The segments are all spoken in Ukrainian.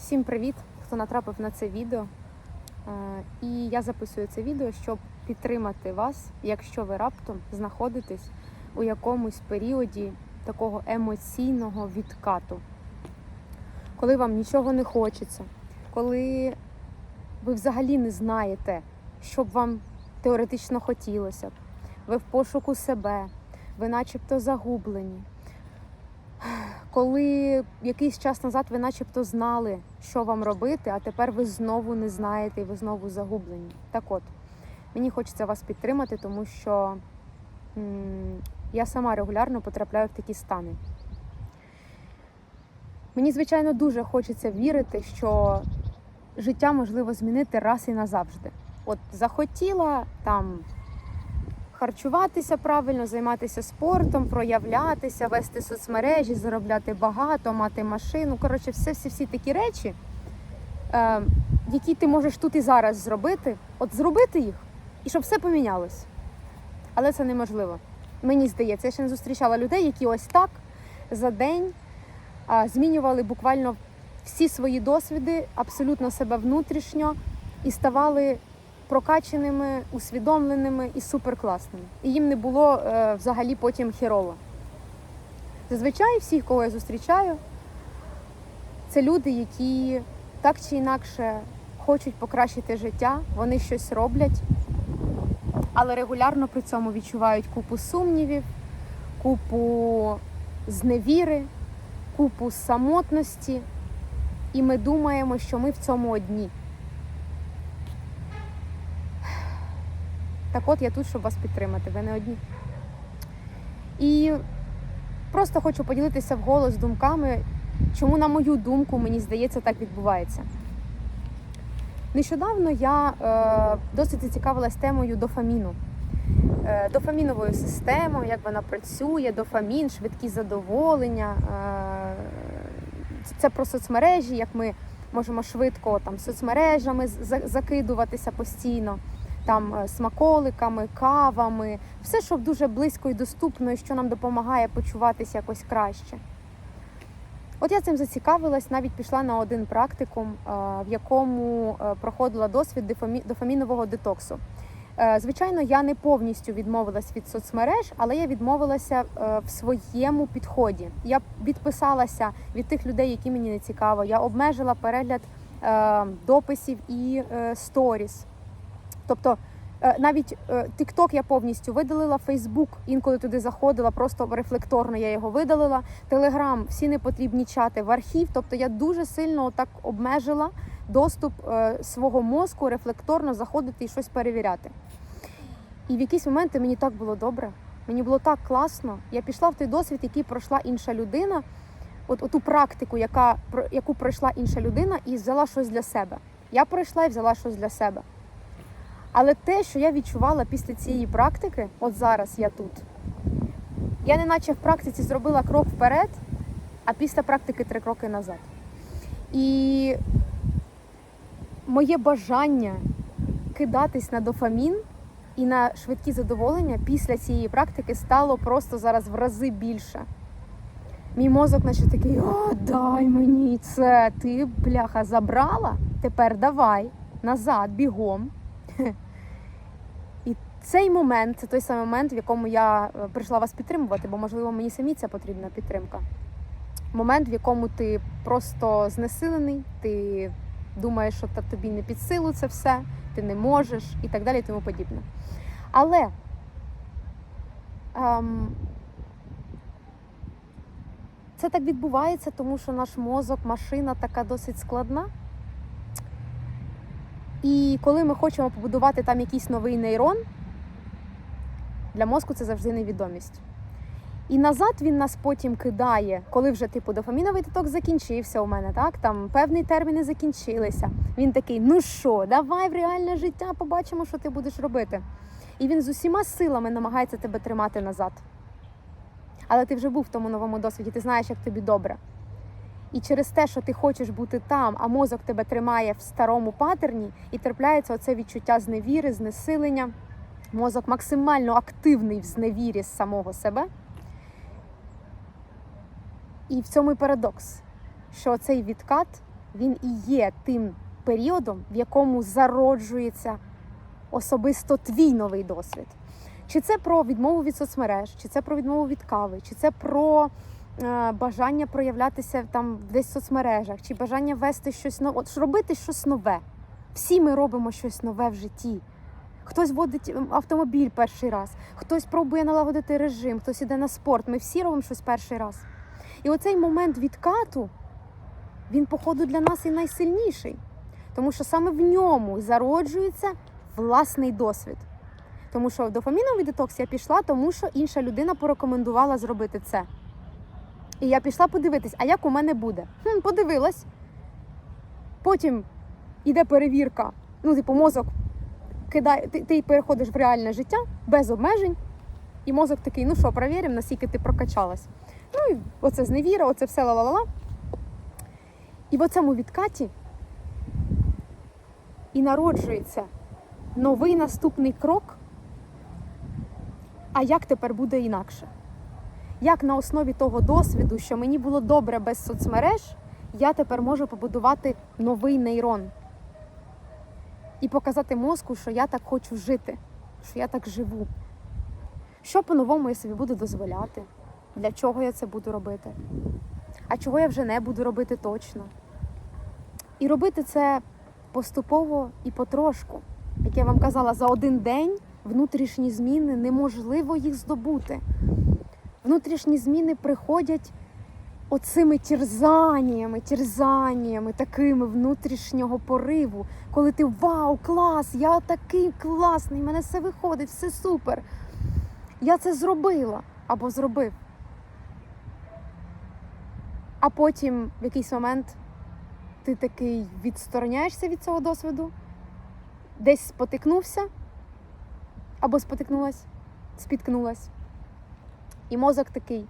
Всім привіт, хто натрапив на це відео. Е, І я записую це відео, щоб підтримати вас, якщо ви раптом знаходитесь у якомусь періоді такого емоційного відкату, коли вам нічого не хочеться, коли ви взагалі не знаєте, що б вам теоретично хотілося б. Ви в пошуку себе, ви начебто загублені. Коли якийсь час назад ви начебто знали, що вам робити, а тепер ви знову не знаєте і ви знову загублені. Так от, мені хочеться вас підтримати, тому що м, я сама регулярно потрапляю в такі стани. Мені, звичайно, дуже хочеться вірити, що життя можливо змінити раз і назавжди. От захотіла там харчуватися правильно, займатися спортом, проявлятися, вести соцмережі, заробляти багато, мати машину. Коротше, все, всі, всі такі речі, е, які ти можеш тут і зараз зробити, от зробити їх, і щоб все помінялось. Але це неможливо. Мені здається, я ще не зустрічала людей, які ось так за день змінювали буквально всі свої досвіди, абсолютно себе внутрішньо і ставали прокаченими, усвідомленими і суперкласними. І їм не було е, взагалі потім херово. Зазвичай всіх, кого я зустрічаю, це люди, які так чи інакше хочуть покращити життя, вони щось роблять, але регулярно при цьому відчувають купу сумнівів, купу зневіри, купу самотності. І ми думаємо, що ми в цьому одні. Так от я тут, щоб вас підтримати, ви не одні. І просто хочу поділитися вголос думками, чому, на мою думку, мені здається, так відбувається. Нещодавно я е, досить зацікавилась темою дофаміну, е, дофаміновою системою, як вона працює, дофамін, швидкі задоволення. Е, це про соцмережі, як ми можемо швидко там соцмережами закидуватися постійно там е, смаколиками, кавами, все, що дуже близько і доступно, і що нам допомагає почуватися якось краще. От я цим зацікавилась, навіть пішла на один практикум, е, в якому е, проходила досвід дофамінового детоксу. Звичайно, я не повністю відмовилась від соцмереж, але я відмовилася в своєму підході. Я відписалася від тих людей, які мені не цікаво. Я обмежила перегляд дописів і сторіс. Тобто е, навіть е, TikTok я повністю видалила, Facebook інколи туди заходила, просто рефлекторно я його видалила. Telegram, всі непотрібні чати в архів. Тобто я дуже сильно так обмежила доступ е, свого мозку рефлекторно заходити і щось перевіряти. І в якісь моменти мені так було добре. Мені було так класно. Я пішла в той досвід, який пройшла інша людина, от оту практику, яка, яку пройшла інша людина, і взяла щось для себе. Я пройшла і взяла щось для себе. Але те, що я відчувала після цієї практики, от зараз я тут, я не наче в практиці зробила крок вперед, а після практики три кроки назад. І моє бажання кидатись на дофамін і на швидкі задоволення після цієї практики стало просто зараз в рази більше. Мій мозок, наче такий, о, дай мені це. Ти, бляха, забрала? Тепер давай назад, бігом. І цей момент це той самий момент, в якому я е, прийшла вас підтримувати, бо, можливо, мені самі ця потрібна підтримка. Момент, в якому ти просто знесилений, ти думаєш, що тобі не під силу це все, ти не можеш і так далі, і тому подібне. Але ем, це так відбувається, тому що наш мозок, машина така досить складна. І коли ми хочемо побудувати там якийсь новий нейрон, для мозку це завжди невідомість. І назад він нас потім кидає, коли вже типу дофаміновий деток закінчився у мене, так там певні терміни закінчилися. Він такий: ну що, давай в реальне життя, побачимо, що ти будеш робити. І він з усіма силами намагається тебе тримати назад. Але ти вже був в тому новому досвіді, ти знаєш, як тобі добре. І через те, що ти хочеш бути там, а мозок тебе тримає в старому патерні, і трапляється оце відчуття зневіри, знесилення. Мозок максимально активний в зневірі з самого себе. І в цьому і парадокс, що цей відкат він і є тим періодом, в якому зароджується особисто твій новий досвід. Чи це про відмову від соцмереж, чи це про відмову від кави, чи це про бажання проявлятися там десь в соцмережах, чи бажання вести щось нове, от робити щось нове. Всі ми робимо щось нове в житті. Хтось водить автомобіль перший раз, хтось пробує налагодити режим, хтось іде на спорт. Ми всі робимо щось перший раз. І оцей момент відкату, він, походу, для нас і найсильніший. Тому що саме в ньому зароджується власний досвід. Тому що дофаміновий детокс я пішла, тому що інша людина порекомендувала зробити це. І я пішла подивитись, а як у мене буде. Хм, подивилась. Потім іде перевірка. Ну, типу, мозок кидає, ти, ти переходиш в реальне життя без обмежень. І мозок такий, ну що, перевіримо, наскільки ти прокачалась. Ну і оце зневіра, оце все ла-ла-ла. І в оцьому відкаті і народжується новий наступний крок. А як тепер буде інакше? Як на основі того досвіду, що мені було добре без соцмереж, я тепер можу побудувати новий нейрон і показати мозку, що я так хочу жити, що я так живу. Що по-новому я собі буду дозволяти? Для чого я це буду робити? А чого я вже не буду робити точно? І робити це поступово і потрошку. Як я вам казала, за один день внутрішні зміни неможливо їх здобути. Внутрішні зміни приходять оцими тірзаннями, тірзаннями такими внутрішнього пориву, коли ти вау, клас! Я такий класний, мене все виходить, все супер. Я це зробила або зробив. А потім в якийсь момент ти такий відстороняєшся від цього досвіду, десь спотикнувся або спотикнулась, спіткнулась. І мозок такий.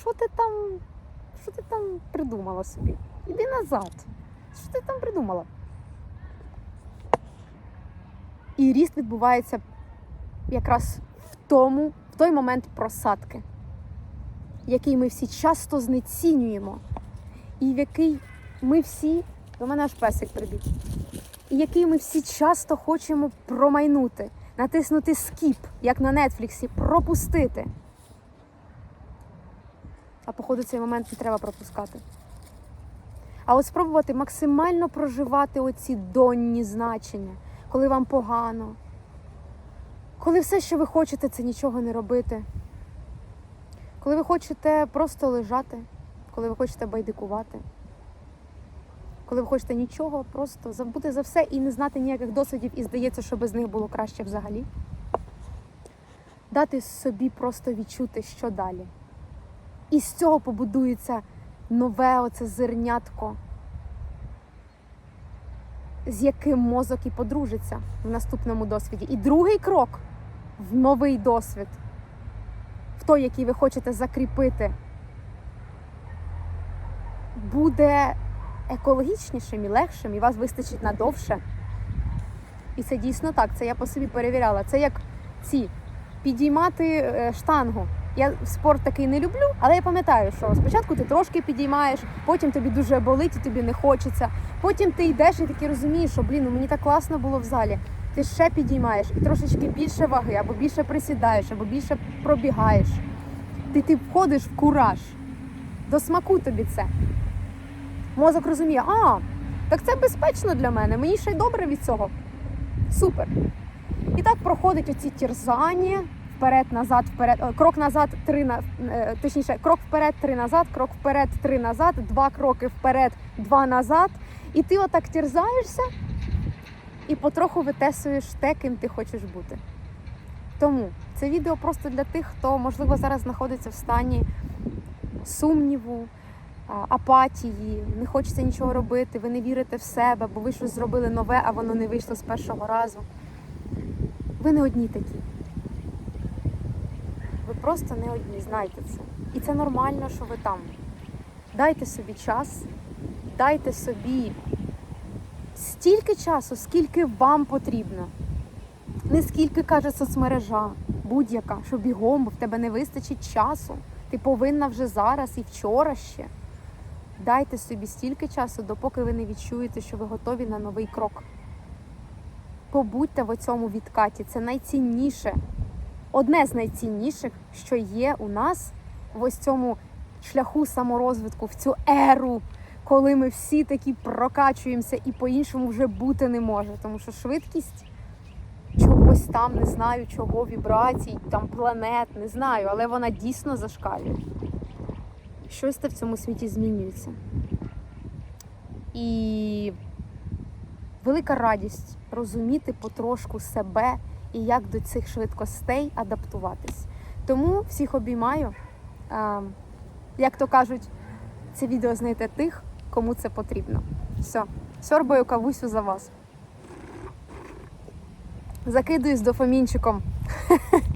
Що ти там, що ти там придумала собі? Іди назад. Що ти там придумала? І ріст відбувається якраз в тому, в той момент просадки, який ми всі часто знецінюємо, і в який ми всі, до мене аж песик прибіг, і який ми всі часто хочемо промайнути, натиснути скіп, як на Нетфліксі, пропустити. А походу цей момент не треба пропускати. А от спробувати максимально проживати оці донні значення, коли вам погано, коли все, що ви хочете, це нічого не робити. Коли ви хочете просто лежати, коли ви хочете байдикувати, коли ви хочете нічого, просто забути за все і не знати ніяких досвідів, і здається, що без них було краще взагалі. Дати собі просто відчути, що далі. І з цього побудується нове оце зернятко, з яким мозок і подружиться в наступному досвіді. І другий крок в новий досвід, в той, який ви хочете закріпити, буде екологічнішим і легшим, і вас вистачить надовше. І це дійсно так, це я по собі перевіряла. Це як ці підіймати е, штангу. Я спорт такий не люблю, але я пам'ятаю, що спочатку ти трошки підіймаєш, потім тобі дуже болить і тобі не хочеться. Потім ти йдеш і таки розумієш, що блін, ну мені так класно було в залі. Ти ще підіймаєш і трошечки більше ваги, або більше присідаєш, або більше пробігаєш. Ти, ти входиш в кураж. До смаку тобі це. Мозок розуміє, а, так це безпечно для мене, мені ще й добре від цього. Супер. І так проходить оці тірзання, вперед, назад, вперед, крок назад, три на е, точніше, крок вперед, три назад, крок вперед, три назад, два кроки вперед, два назад. І ти отак тірзаєшся і потроху витесуєш те, ким ти хочеш бути. Тому це відео просто для тих, хто, можливо, зараз знаходиться в стані сумніву, апатії, не хочеться нічого робити, ви не вірите в себе, бо ви щось зробили нове, а воно не вийшло з першого разу. Ви не одні такі. Ви просто не одні, знайте це. І це нормально, що ви там. Дайте собі час, дайте собі стільки часу, скільки вам потрібно. Не скільки каже соцмережа, будь-яка, що бігом, в тебе не вистачить часу. Ти повинна вже зараз і вчора ще. Дайте собі стільки часу, допоки ви не відчуєте, що ви готові на новий крок. Побудьте в цьому відкаті. Це найцінніше, одне з найцінніших, що є у нас в ось цьому шляху саморозвитку, в цю еру, коли ми всі такі прокачуємося і по-іншому вже бути не може. Тому що швидкість чогось там, не знаю чого, вібрацій, там планет, не знаю, але вона дійсно зашкалює. Щось те в цьому світі змінюється. І велика радість розуміти потрошку себе і як до цих швидкостей адаптуватись. Тому всіх обіймаю. Як то кажуть, це відео знайде тих, кому це потрібно. Все, сьорбаю кавусю за вас. Закидуюсь дофамінчиком.